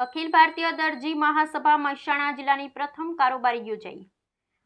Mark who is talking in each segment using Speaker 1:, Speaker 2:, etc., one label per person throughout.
Speaker 1: અખિલ ભારતીય દરજી મહાસભા મહેસાણા જિલ્લાની પ્રથમ કારોબારી યોજાઈ.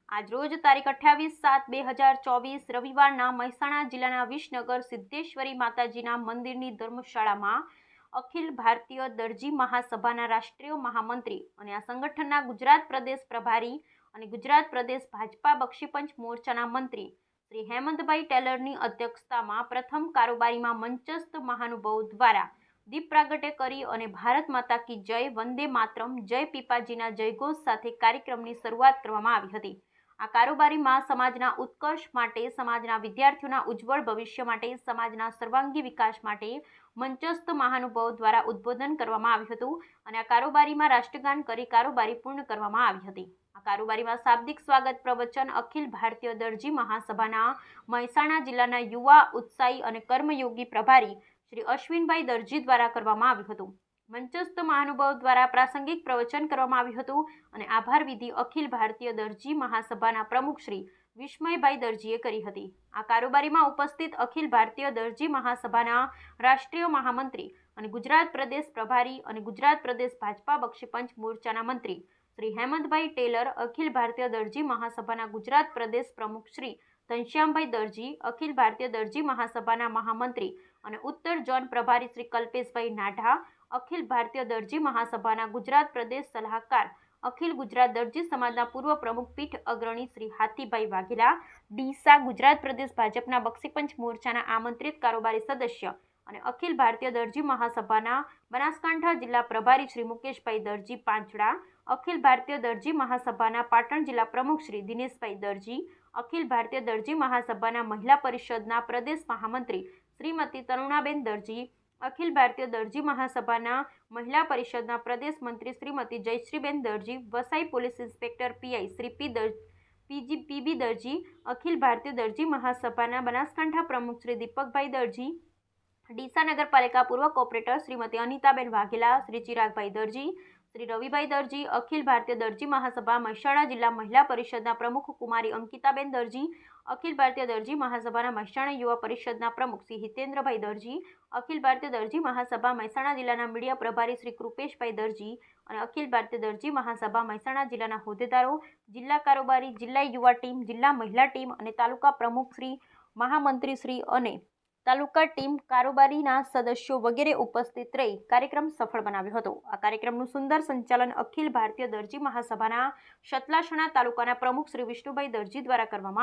Speaker 1: આજરોજ તારીખ અઠ્યાવીસ સાત બે હજાર ચોવીસ રવિવારના મહેસાણા જિલ્લાના વિસનગર સિદ્ધેશ્વરી માતાજીના મંદિરની ધર્મશાળામાં અખિલ ભારતીય દરજી મહાસભાના રાષ્ટ્રીય મહામંત્રી અને આ સંગઠનના ગુજરાત પ્રદેશ પ્રભારી અને ગુજરાત પ્રદેશ ભાજપા બક્ષીપંચ મોરચાના મંત્રી શ્રી હેમંતભાઈ ટેલરની અધ્યક્ષતામાં પ્રથમ કારોબારીમાં મંચસ્થ મહાનુભાવો દ્વારા દીપ પ્રાગટ્ય કરી અને ભારત માતા કી જય, વંદે માતરમ, જય પીપાજીના જયઘોષ સાથે કાર્યક્રમની શરૂઆત કરવામાં આવી હતી. આ કારોબારીમાં સમાજના ઉત્કર્ષ માટે, સમાજના વિદ્યાર્થીઓના ઉજ્જવળ ભવિષ્ય માટે, સમાજના સર્વાંગી વિકાસ માટે મંચસ્થ મહાનુભાવો દ્વારા ઉદ્બોધન કરવામાં આવ્યું હતું અને આ કારોબારીમાં રાષ્ટ્રગાન કરી કારોબારી પૂર્ણ કરવામાં આવી હતી. આ કારોબારીમાં શાબ્દિક સ્વાગત પ્રવચન, અખિલ ભારતીય દરજી મહાસભાના મહેસાણા જિલ્લાના યુવા, ઉત્સાહી અને કર્મયોગી પ્રભારી શ્રી અશ્વિનભાઈ દરજી દ્વારા કરવામાં આવ્યું હતું. મંચસ્થ મહાનુભાવ દ્વારા પ્રાસંગિક પ્રવચન કરવામાં આવ્યું હતું અને આભાર વિધિ અખિલ ભારતીય દરજી મહાસભાના પ્રમુખ શ્રી વિસ્મયભાઈ દરજીએ કરી હતી. આ કારોબારીમાં ઉપસ્થિત અખિલ ભારતીય દરજી મહાસભાના રાષ્ટ્રીય મહામંત્રી અને ગુજરાત પ્રદેશ પ્રભારી અને ગુજરાત પ્રદેશ ભાજપા બક્ષીપંચ મોરચાના મંત્રી શ્રી હેમંતભાઈ ટેલર, અખિલ ભારતીય દરજી મહાસભાના ગુજરાત પ્રદેશ પ્રમુખ શ્રી ઘનશ્યામભાઈ દરજી, અખિલ ભારતીય દરજી મહાસભાના મહામંત્રી અને ઉત્તર ઝોન પ્રભારી શ્રી કલ્પેશભાઈ નાઢા, અખિલ ભારતીય દરજી મહાસભાના ગુજરાત પ્રદેશ સલાહકાર, અખિલ ગુજરાત દરજી સમાજના પૂર્વ પ્રમુખ પીઠ અગ્રણી શ્રી હાથીભાઈ વાઘેલા, ડીસા ગુજરાત પ્રદેશ ભાજપના બક્ષીપંચ મોરચાના આમંત્રિત કારોબારી સદસ્ય અને અખિલ ભારતીય દરજી મહાસભાના બનાસકાંઠા જિલ્લા પ્રભારી શ્રી મુકેશભાઈ દરજી પાંચડા, અખિલ ભારતીય દરજી મહાસભાના પાટણ જિલ્લા પ્રમુખ શ્રી દિનેશભાઈ દરજી, અખિલ ભારતીય દરજી મહાસભાના મહિલા પરિષદના પ્રદેશ મહામંત્રી શ્રીમતી તરુણાબેન દરજી, અખિલ ભારતીય દરજી મહાસભાના મહિલા પરિષદના પ્રદેશ મંત્રી Shrimati Jayshreeben Darji, Vasai police inspector PI Shri P દર, પીજી, પીબી દરજી, અખિલ ભારતીય દરજી મહાસભાના બનાસકાંઠા પ્રમુખ શ્રી દીપકભાઈ દરજી, ડીસા નગરપાલિકા પૂર્વ કોર્પોરેટર શ્રીમતી અનિતાબેન વાઘેલા, શ્રી ચિરાગભાઈ દરજી શ્રી રવિભાઈ દરજી, અખિલ ભારતીય દરજી મહાસભા, મહેસાણા જિલ્લા મહિલા પરિષદના પ્રમુખ કુમારી અંકિતાબેન દરજી, અખિલ ભારતીય દરજી મહાસભાના મહેસાણા યુવા પરિષદના પ્રમુખ શ્રી હિતેન્દ્રભાઈ દરજી, અખિલ ભારતીય દરજી મહાસભા, મહેસાણા જિલ્લાના મીડિયા પ્રભારી શ્રી કૃપેશભાઈ દરજી અને અખિલ ભારતીય દરજી મહાસભા, મહેસાણા જિલ્લાના હોદ્દેદારો, જિલ્લા કારોબારી, જિલ્લા યુવા ટીમ, જિલ્લા મહિલા ટીમ અને તાલુકા પ્રમુખ શ્રી, મહામંત્રી શ્રી અને તાલુકા ટીમ કારોબારીના સદસ્યો વગેરે ઉપસ્થિત રહી કાર્યક્રમ સફળ બનાવ્યો હતો. આ કાર્યક્રમનું સુંદર સંચાલન અખિલ ભારતીય દરજી મહાસભાના શતલાસણા તાલુકાના પ્રમુખ શ્રી વિષ્ણુભાઈ દરજી દ્વારા કરવામાં આવ્યું.